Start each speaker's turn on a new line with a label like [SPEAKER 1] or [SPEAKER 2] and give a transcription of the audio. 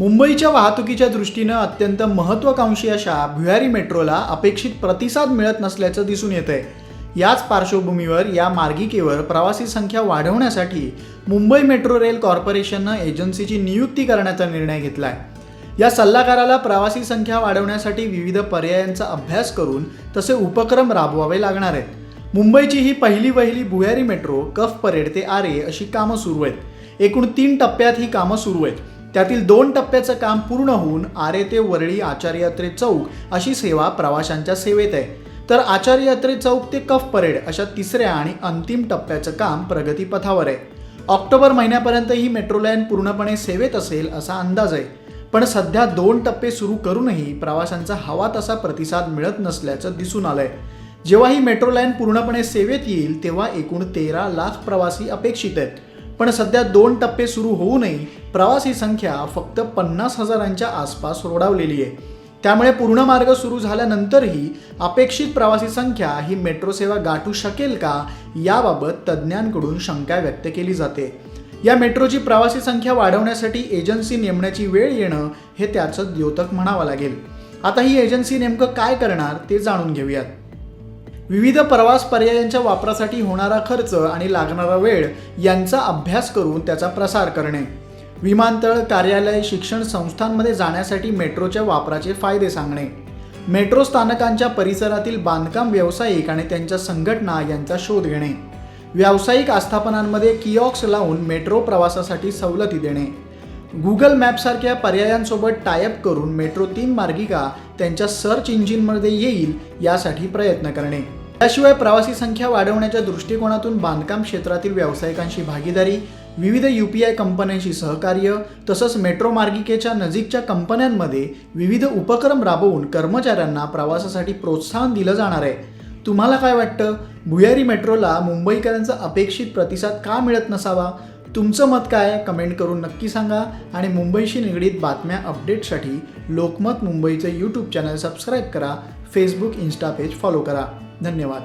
[SPEAKER 1] मुंबईच्या वाहतुकीच्या दृष्टीनं अत्यंत महत्त्वाकांक्षी अशा भुयारी मेट्रोला अपेक्षित प्रतिसाद मिळत नसल्याचं दिसून येत आहे याच पार्श्वभूमीवर या मार्गिकेवर प्रवासी संख्या वाढवण्यासाठी मुंबई मेट्रो रेल कॉर्पोरेशननं एजन्सीची नियुक्ती करण्याचा निर्णय घेतला आहे या सल्लागाराला प्रवासी संख्या वाढवण्यासाठी विविध पर्यायांचा अभ्यास करून तसे उपक्रम राबवावे लागणार आहेत. मुंबईची ही पहिली वहिली भुयारी मेट्रो कफ परेड ते आरे अशी कामं सुरू आहेत. एकूण तीन टप्प्यात ही कामं सुरू आहेत. त्यातील दोन टप्प्याचं काम पूर्ण होऊन आरे ते वरळी आचार्य यात्रे चौक अशी सेवा प्रवाशांच्या सेवेत आहे. तर आचार्य यात्रे चौक ते कफ परेड अशा तिसऱ्या आणि अंतिम टप्प्याचं काम प्रगतीपथावर आहे. ऑक्टोबर महिन्यापर्यंत ही मेट्रो लाईन पूर्णपणे सेवेत असेल असा अंदाज आहे. पण सध्या दोन टप्पे सुरू करूनही प्रवाशांचा हवा तसा प्रतिसाद मिळत नसल्याचं दिसून आलंय. जेव्हा ही मेट्रो लाईन पूर्णपणे सेवेत येईल तेव्हा एकूण तेरा लाख प्रवासी अपेक्षित आहेत. पण सध्या दोन टप्पे सुरू होऊनही प्रवासी संख्या फक्त पन्नास हजारांच्या आसपास रोडावलेली आहे. त्यामुळे पूर्ण मार्ग सुरू झाल्यानंतरही अपेक्षित प्रवासी संख्या ही मेट्रो सेवा गाठू शकेल का याबाबत तज्ज्ञांकडून शंका व्यक्त केली जाते. या मेट्रोची प्रवासी संख्या वाढवण्यासाठी एजन्सी नेमण्याची वेळ येणं हे त्याचं द्योतक म्हणावं लागेल. आता ही एजन्सी नेमकं काय करणार ते जाणून घेऊयात. विविध प्रवास पर्यायांच्या वापरासाठी होणारा खर्च आणि लागणारा वेळ यांचा अभ्यास करून त्याचा प्रसार करणे. विमानतळ कार्यालय शिक्षण संस्थांमध्ये जाण्यासाठी मेट्रोच्या वापराचे फायदे सांगणे. मेट्रो स्थानकांच्या परिसरातील बांधकाम व्यावसायिक आणि त्यांच्या संघटना यांचा शोध घेणे. व्यावसायिक आस्थापनांमध्ये किऑक्स लावून मेट्रो प्रवासासाठी सवलती देणे. गुगल मॅपसारख्या पर्यायांसोबत टायअप करून मेट्रो तीन मार्गिका त्यांच्या सर्च इंजिनमध्ये येईल यासाठी प्रयत्न करणे. त्याशिवाय प्रवासी संख्या वाढवण्याच्या दृष्टिकोनातून बांधकाम क्षेत्रातील व्यावसायिकांशी भागीदारी विविध यू पी आय कंपन्यांशी सहकार्य तसंच मेट्रो मार्गिकेच्या नजीकच्या कंपन्यांमध्ये विविध उपक्रम राबवून कर्मचाऱ्यांना प्रवासासाठी प्रोत्साहन दिलं जाणार आहे. तुम्हाला काय वाटतं? भुयारी मेट्रोला मुंबईकरांचा अपेक्षित प्रतिसाद का मिळत नसावा? तुमचं मत काय? कमेंट करून नक्की सांगा आणि मुंबईशी निगडीत बातम्या अपडेटसाठी लोकमत मुंबईचं यूट्यूब चॅनल सबस्क्राईब करा फेसबुक इन्स्टा पेज फॉलो करा. धन्यवाद.